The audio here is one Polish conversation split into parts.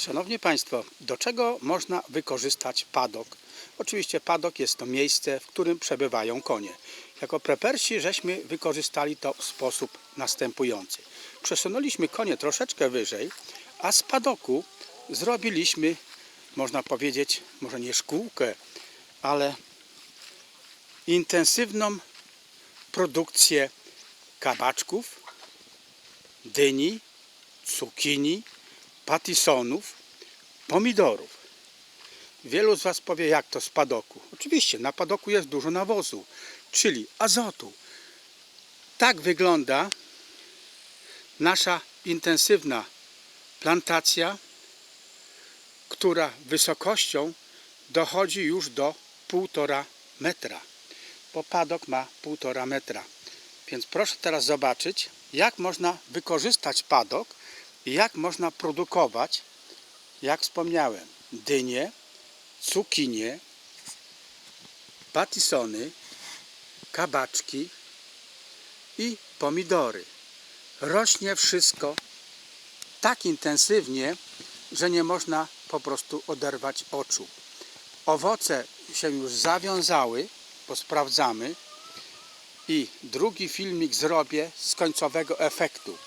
Szanowni Państwo, do czego można wykorzystać padok? Oczywiście padok jest to miejsce, w którym przebywają konie. Jako prepersi żeśmy wykorzystali to w sposób następujący. Przesunęliśmy konie troszeczkę wyżej, a z padoku zrobiliśmy, można powiedzieć, może nie szkółkę, ale intensywną produkcję kabaczków, dyni, cukinii, patisonów, pomidorów. Wielu z Was powie, jak to z padoku. Oczywiście, na padoku jest dużo nawozu, czyli azotu. Tak wygląda nasza intensywna plantacja, która wysokością dochodzi już do półtora metra, bo padok ma półtora metra. Więc proszę teraz zobaczyć, jak można wykorzystać padok jak można produkować, jak wspomniałem, dynie, cukinie, patisony, kabaczki i pomidory. Rośnie wszystko tak intensywnie, że nie można po prostu oderwać oczu. Owoce się już zawiązały, bo sprawdzamy. I drugi filmik zrobię z końcowego efektu.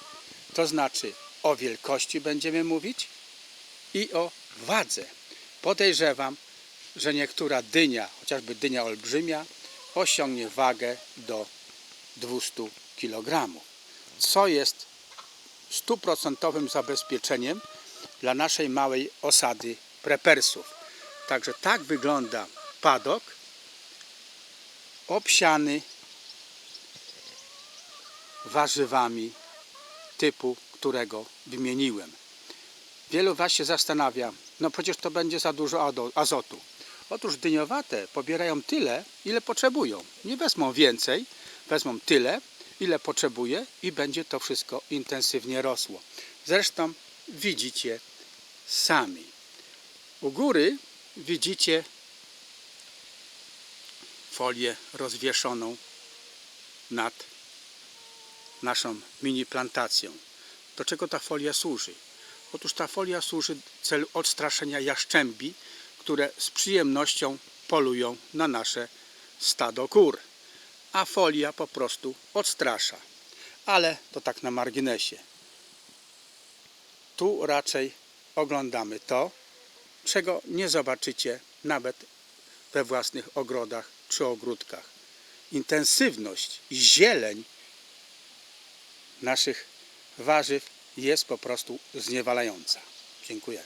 To znaczy o wielkości będziemy mówić i o wadze. Podejrzewam, że niektóra dynia, chociażby dynia olbrzymia, osiągnie wagę do 200 kg, co jest stuprocentowym zabezpieczeniem dla naszej małej osady prepersów. Także tak wygląda padok obsiany warzywami typu, którego wymieniłem. Wielu Was się zastanawia, no przecież to będzie za dużo azotu. Otóż dyniowate pobierają tyle, ile potrzebują. Nie wezmą więcej, wezmą tyle, ile potrzebuje i będzie to wszystko intensywnie rosło. Zresztą widzicie sami. U góry widzicie folię rozwieszoną nad naszą mini plantacją. Do czego ta folia służy? Otóż ta folia służy w celu odstraszenia jaszczębi, które z przyjemnością polują na nasze stado kur. A folia po prostu odstrasza. Ale to tak na marginesie. Tu raczej oglądamy to, czego nie zobaczycie nawet we własnych ogrodach czy ogródkach. Intensywność i zieleń naszych warzyw jest po prostu zniewalająca. Dziękuję.